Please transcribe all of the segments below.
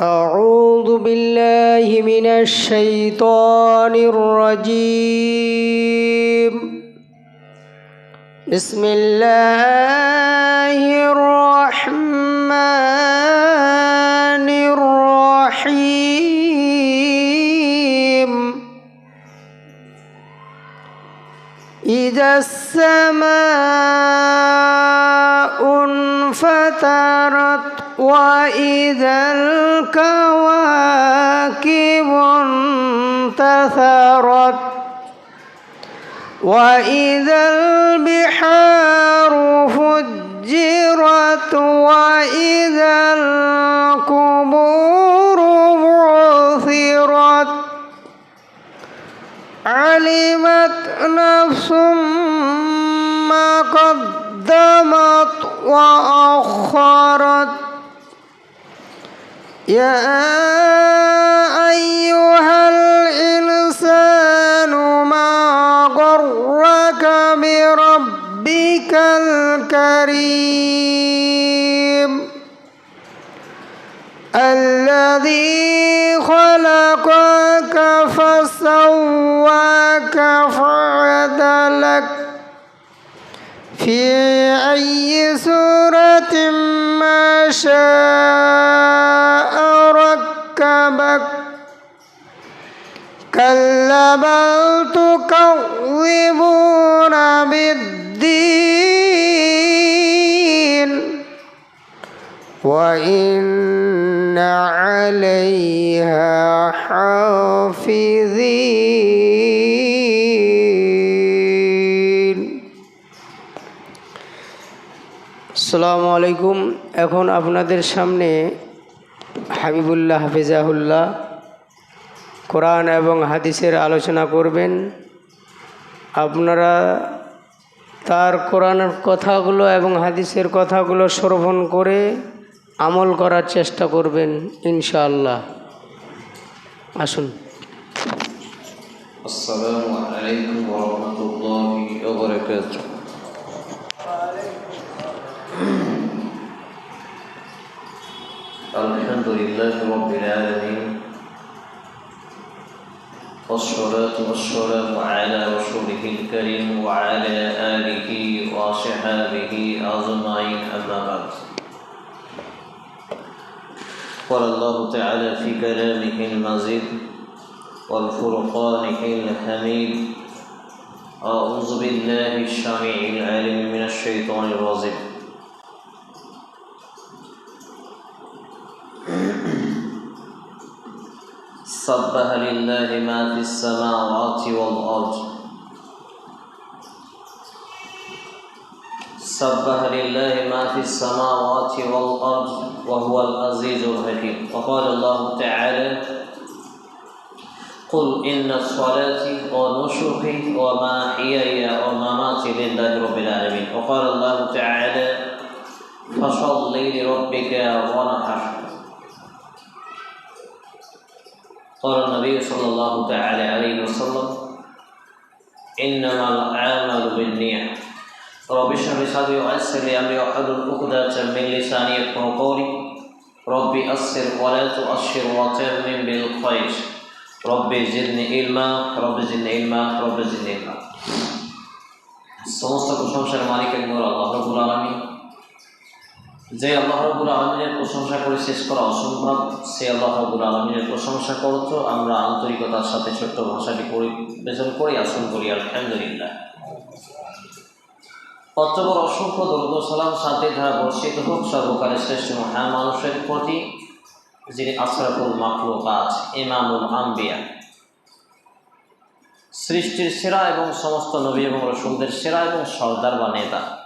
أعوذ بالله من الشيطان الرجيم. بسم الله الرحمن الرحيم. إذا السماء انفطرت وإذا الكواكب انتثرت وإذا البحار فجرت وإذا القبور بعثرت علمت نفس ما قدمت وأخرت يا أيها الإنسان ما غرك بربك الكريم الذي خلقك فسواك فعدلك في أي سورة ما شاء ركبك. كلا بل تكذبون بالدين. وإن عليها حافظين আসসালামু আলাইকুম। এখন আপনাদের সামনে হাবিবুল্লাহ হাফিজাহুল্লাহ কোরআন এবং হাদিসের আলোচনা করবেন। আপনারা তার কোরআনের কথাগুলো এবং হাদিসের কথাগুলো শ্রবণ করে আমল করার চেষ্টা করবেন ইনশাআল্লাহ। আসুন। আসসালামু আলাইকুম ওয়া রাহমাতুল্লাহি ওয়া বারাকাতুহু। الحمد لله رب العالمين والصلاة والسلام على رسوله الكريم وعلى آله وصحابه أجمعين أما بعد. قال الله تعالى في كلامه المزيد والفرقان الحميد أعوذ بالله السميع العليم من الشيطان الرجيم. سبح لله ما في السماوات والأرض. سبح لله ما في السماوات والأرض وهو العزيز الحكيم. وقال الله تعالى قل إن صلاتي ونسكي ومحياي ومماتي لله رب العالمين. وقال الله تعالى فصل لربك وانحر قال النبي صلى الله تعالى عليه وسلم إنما الأعمال بالنية رب اشرح لي صدري ويسر لي أمري واحلل عقدة من لساني يفقهوا قولي ربي أسر ولا تؤشر وتمم بالخير রব্বে জিদনি ইলমা রব্বে জিদনি ইলমা রব্বে জিদনি ইলমা সমস্ত প্রশংসার মালিক একবার আল্লাহ রবুল আলমী যে আল্লাহ রবুল আলমিনের প্রশংসা করে শেষ করা অসম্ভব, সে আল্লাহ রবুল আলমিনের প্রশংসা করতো, আমরা আন্তরিকতার সাথে ছোট্ট ভাষাটি পরিবেশন করি, আসন করি, আলহামদুলিল্লাহ। অতবর অসংখ্য দরুদ সালাম শান্তির ধারা বর্ষিত হোক, সর্বকালের শ্রেষ্ঠ মহান মানুষের প্রতি, যিনি আশরাফুল মাখলুকাত, ইমামুল আম্বিয়া। সৃষ্টির সেরা এবং সমস্ত নবী এবং রসুলদের সেরা এবং সর্দার বা নেতা।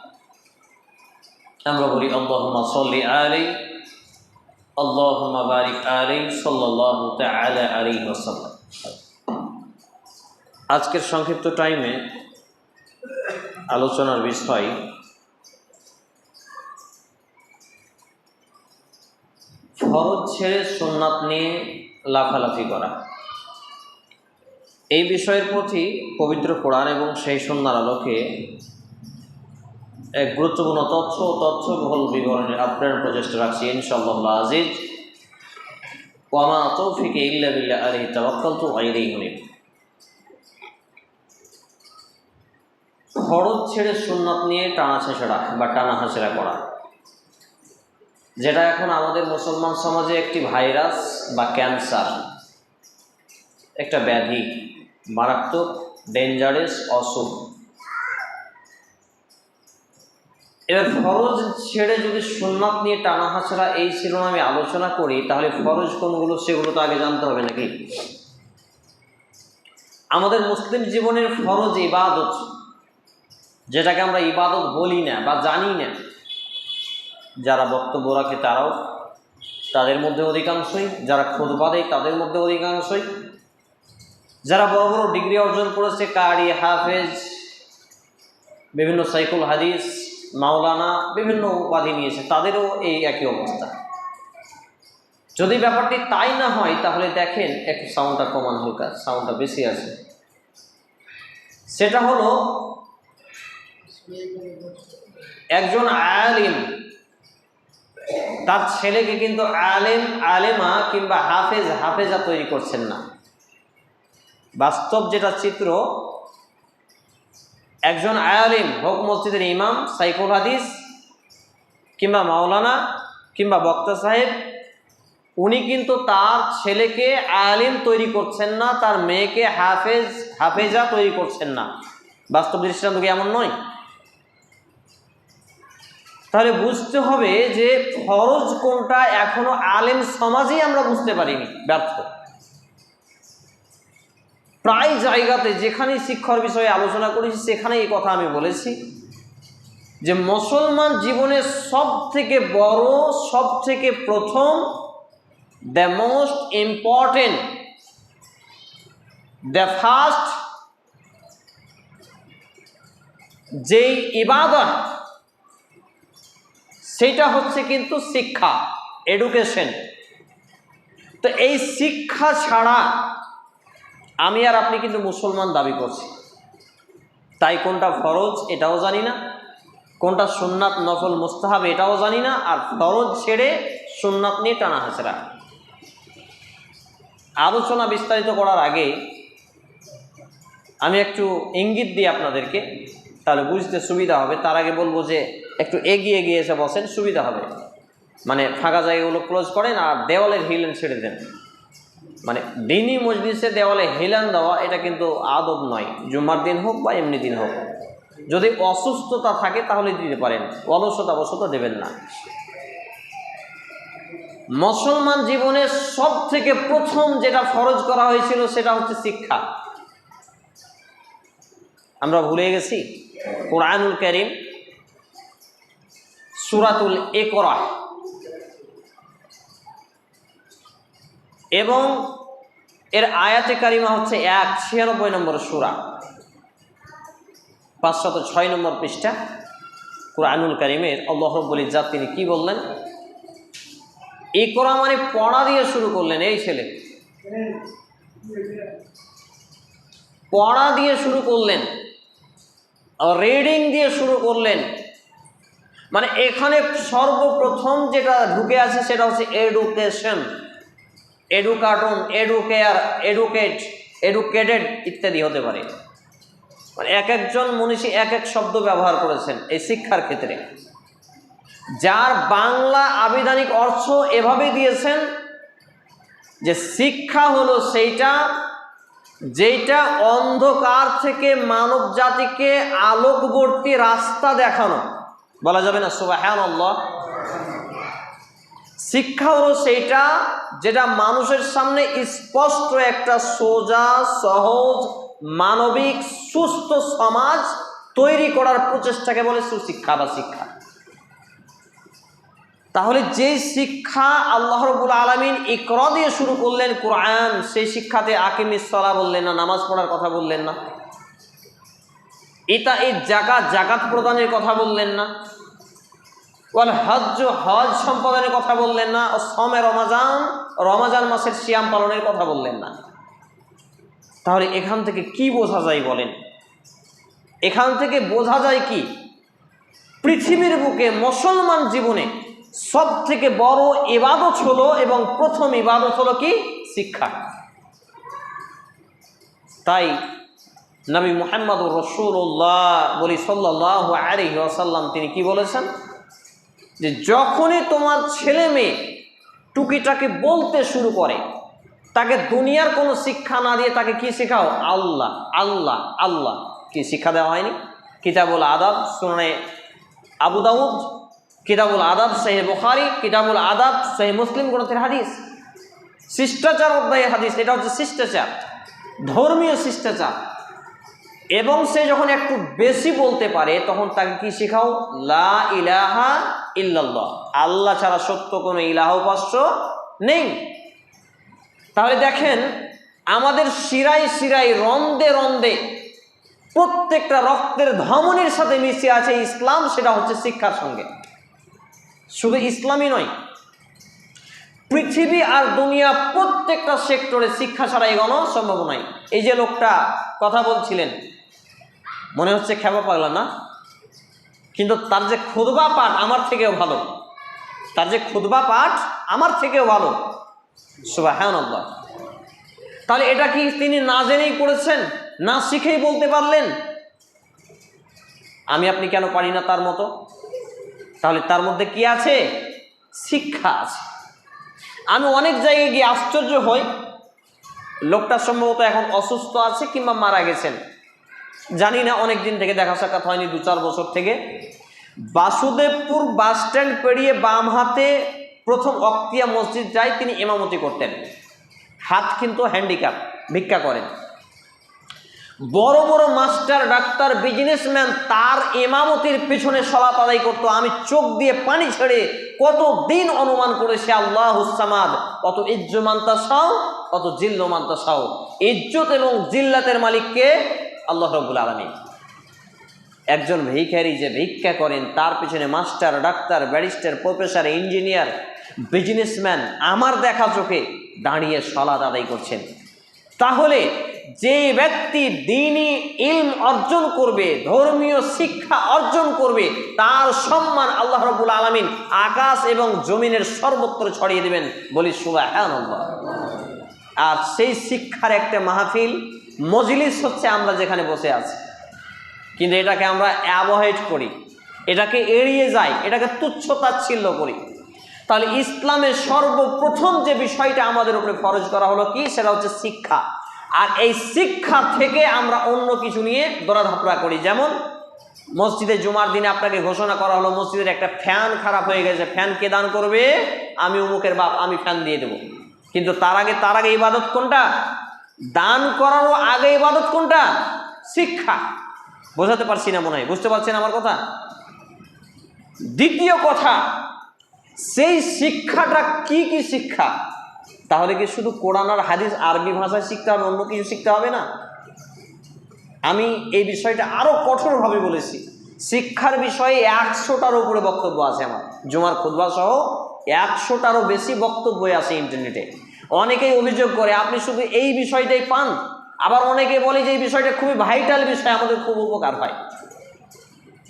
আমরা বলি, আল্লাহুম্মা সল্লি আলাই, আল্লাহুম্মা বারিক আলাই আলাইহি ওয়াসাল্লাম। আজকের সংক্ষিপ্ত টাইমে আলোচনার বিষয় ফরজ ছেড়ে সোননাথ নিয়ে লাফালাফি করা। এই বিষয়ের প্রতি পবিত্র কোরআন এবং সেই সন্ধ্যার আলোকে এক গুরুত্বপূর্ণ তথ্য তথ্যবহুল বিবরণের আপ্রাণ প্রচেষ্টা রাখছি ইনশাল্লাহ আজিজ ওয়ামা তৌফিকে ইল্লা তাওয়াক্কালতু ওয়া ইলাইহি উনীব। ফরজ ছেড়ে সুন্নত নিয়ে টানা ছেঁচড়া বা টানা হাঁচড়া করা। যেটা এখন আমাদের মুসলমান সমাজে একটি ভাইরাস বা ক্যান্সার, একটা ব্যাধি, মারাত্মক ডেঞ্জারাস অসুখ এবার ফরজ ছেড়ে যদি সুন্নাত নিয়ে টানা হাঁচড়া এই শিরোনামে আলোচনা করি, তাহলে ফরজ কোনগুলো সেগুলো তো আগে জানতে হবে নাকি? আমাদের মুসলিম জীবনের ফরজ ইবাদত, যেটাকে আমরা ইবাদত বলি না বা জানি না। যারা বক্তব্য রাখে তারাও তাদের মধ্যে অধিকাংশই, যারা খোদবা দেয় তাদের মধ্যে অধিকাংশই। যারা বড় বড় ডিগ্রি অর্জন করেছে, কারি, হাফেজ, বিভিন্ন সাইকুল হাদিস মাওলানা বিভিন্ন উপাধি নিয়েছে, তাদেরও এই একই অবস্থা। যদি ব্যাপারটি তাই না হয়, তাহলে দেখেন একটু সাউন্ডটা কমান হালকা সাউন্ডটা বেশি আছে সেটা হলো, একজন আলিম, তার ছেলেকে কিন্তু আলেম, আলেমা কিংবা হাফেজ, হাফেজা তৈরি করছেন না। বাস্তব যেটা চিত্র একজন আয়ালিম হোক মসজিদের ইমাম, সাইফুল হাদিস, কিংবা মাওলানা, কিংবা বক্তা সাহেব, উনি কিন্তু তার ছেলেকে আয়ালিম তৈরি করছেন না, তার মেয়েকে হাফেজ, হাফেজা তৈরি করছেন না। বাস্তব দৃষ্টান্ত কি এমন নয়? তাহলে বুঝতে হবে যে ফরজ কোনটা এখনও আলেম সমাজেই আমরা বুঝতে পারিনি, ব্যর্থ। প্রায় জায়গাতে যেখানে শিক্ষার বিষয়ে আলোচনা করেছি সেখানে এই কথা আমি বলেছি যে মুসলমান জীবনের সব থেকে বড় সব থেকে প্রথম the most important the first যেই ইবাদত, সেটা হচ্ছে কিন্তু শিক্ষা এডুকেশন তো এই শিক্ষা ছাড়া আমি আর আপনি কিন্তু মুসলমান দাবি করছি। তাই কোনটা ফরজ এটাও জানি না, কোনটা সুন্নাত নফল মুস্তাহাব এটাও জানি না, আর ফরজ ছেড়ে সুন্নাত নিয়ে টানা হাসরা আলোচনা বিস্তারিত করার আগে আমি একটু ইঙ্গিত দিই আপনাদেরকে, তাহলে বুঝতে সুবিধা হবে। তার আগে বলব যে একটু এগিয়ে এগিয়ে এসে বসেন, সুবিধা হবে। মানে ফাঁকা জায়গাগুলো ক্লোজ করেন আর দেওয়ালের হিলেন ছেড়ে দেন। মানে দিনই মজলিসে দেওয়ালে হেলান দেওয়া, এটা কিন্তু আদব নয়। জুম্মার দিন হোক বা এমনি দিন হোক। যদি অসুস্থতা থাকে তাহলে দিতে পারেন অলসতা বসতা দেবেন না। মুসলমান জীবনে সব থেকে প্রথম যেটা ফরজ করা হয়েছিল সেটা হচ্ছে শিক্ষা। আমরা ভুলে গেছি? কোরআনুল করিম, সুরাতুল একরা এবং এর আয়াতে কারিমা হচ্ছে এক, ছিয়ানব্বই নম্বর সুরা। পাঁচশত ছয় নম্বর পৃষ্ঠা, কোরআনুল করিমের আল্লাহ রব্বুল ইজাত তিনি কি বললেন? এই করা মানে পড়া দিয়ে শুরু করলেন, এই ছেলে। পড়া দিয়ে শুরু করলেন, রিডিং দিয়ে শুরু করলেন। মানে এখানে সর্বপ্রথম যেটা ঢুকে আছে সেটা হচ্ছে এডুকেশন এডুকাটন এডুকেয়ার এডুকেট এডুকেটেড ইত্যাদি হতে পারে। মানে এক একজন মনীষী এক এক শব্দ ব্যবহার করেছেন এই শিক্ষার ক্ষেত্রে। যার বাংলা আবিধানিক অর্থ এভাবে দিয়েছেন যে শিক্ষা হলো সেইটা যেটা অন্ধকার থেকে মানব জাতিকে আলোকবর্তী রাস্তা দেখানো। বলা যাবে না সুবাহান আল্লাহ শিক্ষা হলো সেইটা, যেটা মানুষের সামনে স্পষ্ট একটা সোজা, সহজ, মানবিক, সুস্থ সমাজ তৈরি করার প্রচেষ্টাকে বলে সুশিক্ষা বা শিক্ষা। তাহলে যে শিক্ষা আল্লাহ রবুল আলমিন ইকর দিয়ে শুরু করলেন কোরআন, সেই শিক্ষাতে আকিম ইসলা বললেন না, নামাজ পড়ার কথা বললেন না। এটা এই জাকাত জাকাত প্রদানের কথা বললেন না। ওয়াল হজ সম্পাদনের কথা বললেন না সমে রমাজান রমাজান মাসের সিয়াম পালনের কথা বললেন না। তাহলে এখান থেকে কি বোঝা যায় বলেন? এখান থেকে বোঝা যায় কি? পৃথিবীর বুকে মুসলমান জীবনে সব থেকে বড় ইবাদত হলো এবং প্রথম ইবাদত হলো কি? শিক্ষা। তাই নবী মোহাম্মদ রসুল্লাহ বলি সাল্লাহ আলী আসাল্লাম তিনি কি বলেছেন? যে যখনই তোমার ছেলে মেয়ে টুকিটাকে বলতে শুরু করে, তাকে দুনিয়ার কোনো শিক্ষা না দিয়ে তাকে কি শেখাও? আল্লাহ আল্লাহ আল্লাহ। কি শিক্ষা দেওয়া হয়নি? কিতাবুল আদাব শুনে আবু দাউদ, কিতাবুল আদাব সাহেব বুখারি, কিতাবুল আদাব সাহেব মুসলিম গ্রন্থের হাদিস। শিষ্টাচার অধ্যায়ের হাদিস, এটা হচ্ছে শিষ্টাচার, ধর্মীয় শিষ্টাচার। এবং সে যখন একটু বেশি বলতে পারে, তখন তাকে কি শেখাও? লা ইলাহা ইল্লাল্লাহ। আল্লাহ ছাড়া সত্য কোনো ইলাহ উপাস্য নেই। তাহলে দেখেন, আমাদের শিরাই শিরাই রন্দে রন্দে প্রত্যেকটা রক্তের ধমনির সাথে মিশে আছে ইসলাম, সেটা হচ্ছে শিক্ষার সঙ্গে। শুধু ইসলামই নয়, পৃথিবী আর দুনিয়া প্রত্যেকটা সেক্টরে শিক্ষা ছাড়া এগোনো সম্ভব নয়। এই যে লোকটা কথা বলছিলেন মনে হচ্ছে খেপা পাগলা না? কিন্তু তার যে খুদবা পাঠ আমার থেকেও ভালো। তার যে খুদবা পাঠ আমার থেকেও ভালো। সুবাহ তাহলে এটা কি তিনি না জেনেই করেছেন না শিখেই বলতে পারলেন? আমি আপনি কেন পারি না তার মতো? তাহলে তার মধ্যে কি আছে? শিক্ষা আছে। আমি অনেক জায়গায় গিয়ে আশ্চর্য হই। লোকটা সম্ভবত এখন অসুস্থ আছে কিংবা মারা গেছেন। জানি না অনেক দিন থেকে দেখা সাক্ষাৎ হয়নি, দু চার বছর থেকে। বাসুদেবপুর বাস স্ট্যান্ড পেরিয়ে বাম হাতে প্রথম অক্তিয়া মসজিদ যায় তিনি ইমামতি করতেন। হাত কিন্তু হ্যান্ডিক্যাপ ভিক্ষা করেন। বড় বড় মাস্টার, ডাক্তার বিজনেসম্যান তার ইমামতির পিছনে সলাত আদায় করতো। আমি চোখ দিয়ে পানি ছেড়ে কত দিন অনুমান করেছে আল্লাহ হুসামাদ কত ইজ্জমান্তা সাও কত জিল্লমান্তা সাও ইজ্জত এবং জিল্লাতের মালিককে আল্লাহ রব্বুল আলমী একজন ভিখারি যে ভিক্ষা করেন, তার পিছনে master, doctor, barrister, professor, engineer, businessman, আমার দেখা চোখে দাঁড়িয়ে সলাদ আদায় করছেন। তাহলে যে ব্যক্তি দিনই ইলম অর্জন করবে, ধর্মীয় শিক্ষা অর্জন করবে, তার সম্মান আল্লাহ রবুল আলমিন আকাশ এবং জমিনের সর্বত্র ছড়িয়ে দেবেন বলি সুবাহ আর সেই শিক্ষার একটা মাহফিল মজলিস হচ্ছে আমরা যেখানে বসে আছি। কিন্তু এটাকে আমরা অ্যাভয়েড করি। এটাকে এড়িয়ে যাই, এটাকে তুচ্ছ তাচ্ছিল্য করি। তাহলে ইসলামের সর্বপ্রথম যে বিষয়টা আমাদের উপরে ফরজ করা হলো কি? সেটা হচ্ছে শিক্ষা। আর এই শিক্ষা থেকে আমরা অন্য কিছু নিয়ে দৌড়াধাপড়া করি। যেমন মসজিদে জুমার দিনে আপনাকে ঘোষণা করা হলো, মসজিদের একটা ফ্যান খারাপ হয়ে গেছে। ফ্যান কে দান করবে? আমি উমুকের বাপ, আমি ফ্যান দিয়ে দেবো। কিন্তু তার আগে তার আগে ইবাদত কোনটা? দান করারও আগে ইবাদত কোনটা? শিক্ষা। বোঝাতে পারছি না মনে হয়, বুঝতে পারছেন আমার কথা? দ্বিতীয় কথা, সেই শিক্ষাটা কি কি শিক্ষা? তাহলে কি শুধু কোরআন আর হাদিস আরবি ভাষায় শিখতে হবে, অন্য কিছু শিখতে হবে না? আমি এই বিষয়টা আরও কঠোরভাবে বলেছি। শিক্ষার বিষয়ে একশোটার উপরে বক্তব্য আছে আমার। জুমার খুদবা সহ একশোটারও বেশি বক্তব্য আছে ইন্টারনেটে। অনেকেই অভিযোগ করে, আপনি শুধু এই বিষয়টাই পান। আবার অনেকে বলে যে, এই বিষয়টা খুবই ভাইটাল বিষয়, আমাদের খুব উপকার হয়।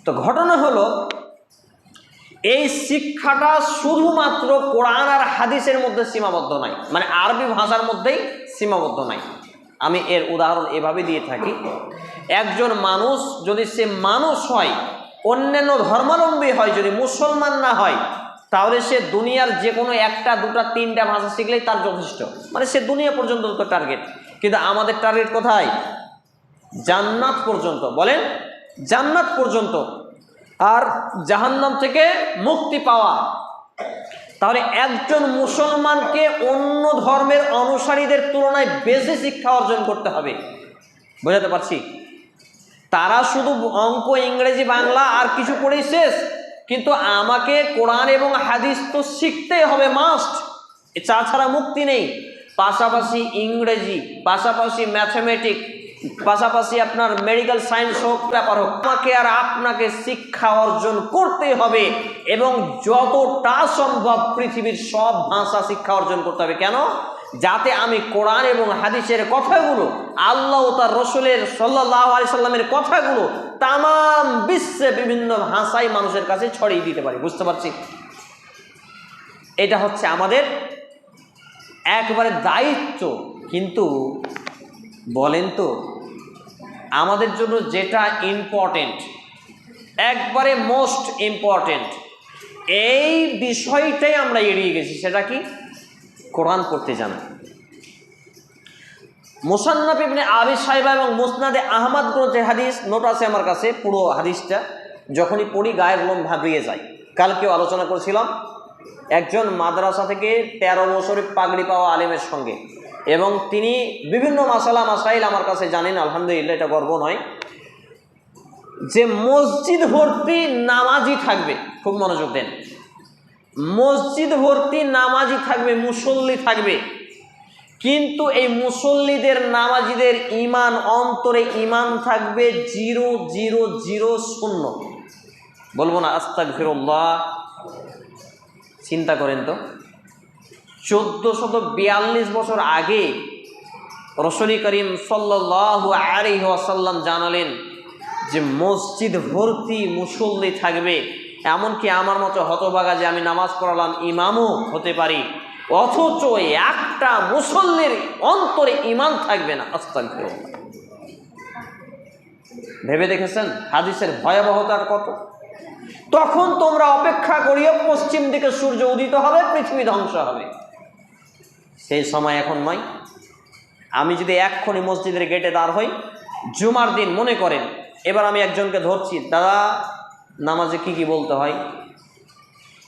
তো ঘটনা হলো, এই শিক্ষাটা শুধুমাত্র কোরআন আর হাদিসের মধ্যে সীমাবদ্ধ নয় মানে আরবি ভাষার মধ্যেই সীমাবদ্ধ নয়। আমি এর উদাহরণ এভাবে দিয়ে থাকি, একজন মানুষ যদি সে মানুষ হয়, অন্যান্য ধর্মাবলম্বী হয়, যদি মুসলমান না হয় তাহলে সে দুনিয়ার যে কোনো একটা, দুটা, তিনটা ভাষা শিখলেই তার যথেষ্ট। মানে সে দুনিয়া পর্যন্ত তো টার্গেট কিন্তু আমাদের টার্গেট কোথায়? জান্নাত পর্যন্ত। বলেন, জান্নাত পর্যন্ত। আর জাহান্নাম থেকে মুক্তি পাওয়া। তাহলে একজন মুসলমানকে অন্য ধর্মের অনুসারীদের তুলনায় বেশি শিক্ষা অর্জন করতে হবে। বোঝাতে পারছি? তারা শুধু অঙ্ক, ইংরেজি, বাংলা আর কিছু পড়েই শেষ। কিন্তু আমাকে কোরআন এবং হাদিস তো শিখতেই হবে মাস্ট তাছাড়া মুক্তি নেই। পাশাপাশি ইংরেজি, পাশাপাশি ম্যাথমেটিক পাশাপাশি আপনার মেডিকেল সায়েন্স হোক, ব্যাপার হোক, আমাকে আর আপনাকে শিক্ষা অর্জন করতে হবে এবং যতটা সম্ভব পৃথিবীর সব ভাষা শিক্ষা অর্জন করতে হবে। কেন? যাতে আমি কোরআন এবং হাদিসের কথাগুলো, আল্লাহ তার রসুলের সাল্লাহ আলি সাল্লামের কথাগুলো তাম বিশ্বে বিভিন্ন ভাষায় মানুষের কাছে ছড়িয়ে দিতে পারি, বুঝতে পারছি? এটা হচ্ছে আমাদের একবারে দায়িত্ব। কিন্তু বলেন তো, আমাদের জন্য যেটা ইম্পর্টেন্ট একবারে মোস্ট ইম্পর্টেন্ট এই বিষয়টাই আমরা এড়িয়ে গেছি, সেটা কি? কোরআন পড়তে জানা। মোসান্নাফ ইবনে আবি সাহেবা এবং মুসনাদে আহমদ গ্রন্থের হাদিস নোট আছে আমার কাছে, পুরো হাদিসটা যখনই পড়ি গায়ের লোম ভাবরিয়ে যায়। কালকেও আলোচনা করেছিলাম, একজন মাদ্রাসা থেকে তেরো বছরে পাগড়ি পাওয়া আলেমের সঙ্গে এবং তিনি বিভিন্ন মাসালা মাসাইল আমার কাছে জানেন, আলহামদুলিল্লাহ এটা গর্ব নয়, যে মসজিদ ভর্তি নামাজি থাকবে, খুব মনোযোগ দেন। মসজিদ ভর্তি নামাজি থাকবে, মুসল্লি থাকবে। কিন্তু এই মুসল্লিদের, নামাজিদের ইমান অন্তরে ইমান থাকবে জিরো জিরো জিরো, শূন্য। বলব না আস্তাক ফিরল্লাহ চিন্তা করেন তো। চোদ্দশত বিয়াল্লিশ বছর আগে রসুল করিম সাল্লাহ আলিহ আসাল্লাম জানালেন যে মসজিদ ভর্তি মুসল্লি থাকবে। এমনকি আমার মতো হতবাগা যে আমি নামাজ পড়ালাম, ইমামও হতে পারি। অথচ একটা মুসল্লির অন্তরে ইমান থাকবে না আস্তাক ভেবে দেখেছেন? হাদিসের ভয়াবহতার কত? তখন তোমরা অপেক্ষা করিও পশ্চিম দিকে সূর্য উদিত হবে, পৃথিবী ধ্বংস হবে। সেই সময় এখন নয়। আমি যদি এক্ষুনি মসজিদের গেটে দাঁড় হই, জুমার দিন মনে করেন, এবার আমি একজনকে ধরছি, দাদা, নামাজে কি কি বলতে হয়?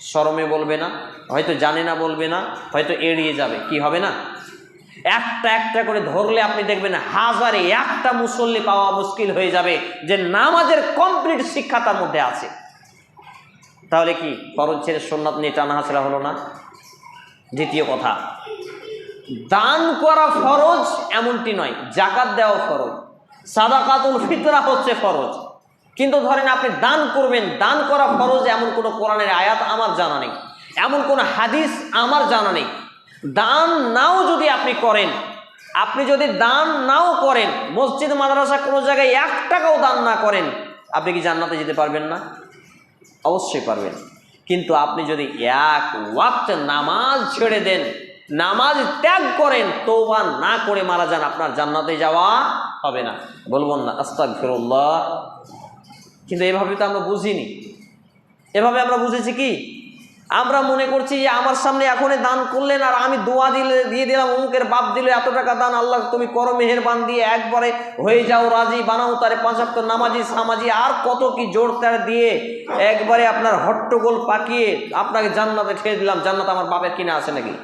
শরমে বলবে না। হয়তো জানে না, বলবে না, হয়তো এড়িয়ে যাবে। কি হবে না? একটা একটা করে ধরলে আপনি দেখবেন হাজারে একটা মুসল্লি পাওয়া মুশকিল হয়ে যাবে, যে নামাজের কমপ্লিট শিক্ষা তার মধ্যে আছে। তাহলে কি, ফরজ ছেড়ে সোননাথ নিয়ে টানা হাসরা হলো না? দ্বিতীয় কথা, দান করা ফরজ এমনটি নয়, জাকাত দেওয়া ফরজ। সাদাকাতুল ফিতরা হচ্ছে ফরজ। কিন্তু ধরেন আপনি দান করবেন, দান করা ফরজ এমন কোনো কোরআনের আয়াত আমার জানা নেই। এমন কোনো হাদিস আমার জানা নেই। দান নাও যদি আপনি করেন, আপনি যদি দান নাও করেন, মসজিদ, মাদ্রাসা কোনো জায়গায় এক টাকাও দান না করেন, আপনি কি জান্নাতে যেতে পারবেন না? অবশ্যই পারবেন। কিন্তু আপনি যদি এক ওয়াক্ত নামাজ ছেড়ে দেন, নামাজ ত্যাগ করেন তৌবা না করে মারা যান, আপনার জান্নাতে যাওয়া হবে না। বলব না আস্তাক ফিরুল্লাহ কিন্তু এভাবে তো আমরা বুঝিনি। এভাবে আমরা বুঝেছি কি? আমরা মনে করছি যে আমার সামনে এখনই দান করলেন আর আমি দোয়া দিলে, দিয়ে দিলাম, অমুকের বাপ দিলে এত টাকা দান, আল্লাহ তুমি করো মেহেরবান দিয়ে একবারে হয়ে যাও, রাজি বানাও তারে পাঁচাত্তর নামাজি, সামাজি, আর কত কি জোর তার দিয়ে একবারে আপনার হট্টগোল পাকিয়ে আপনাকে জান্নাতে ঠেয়ে দিলাম। জান্নাত আমার বাপের কিনে আসে নাকি?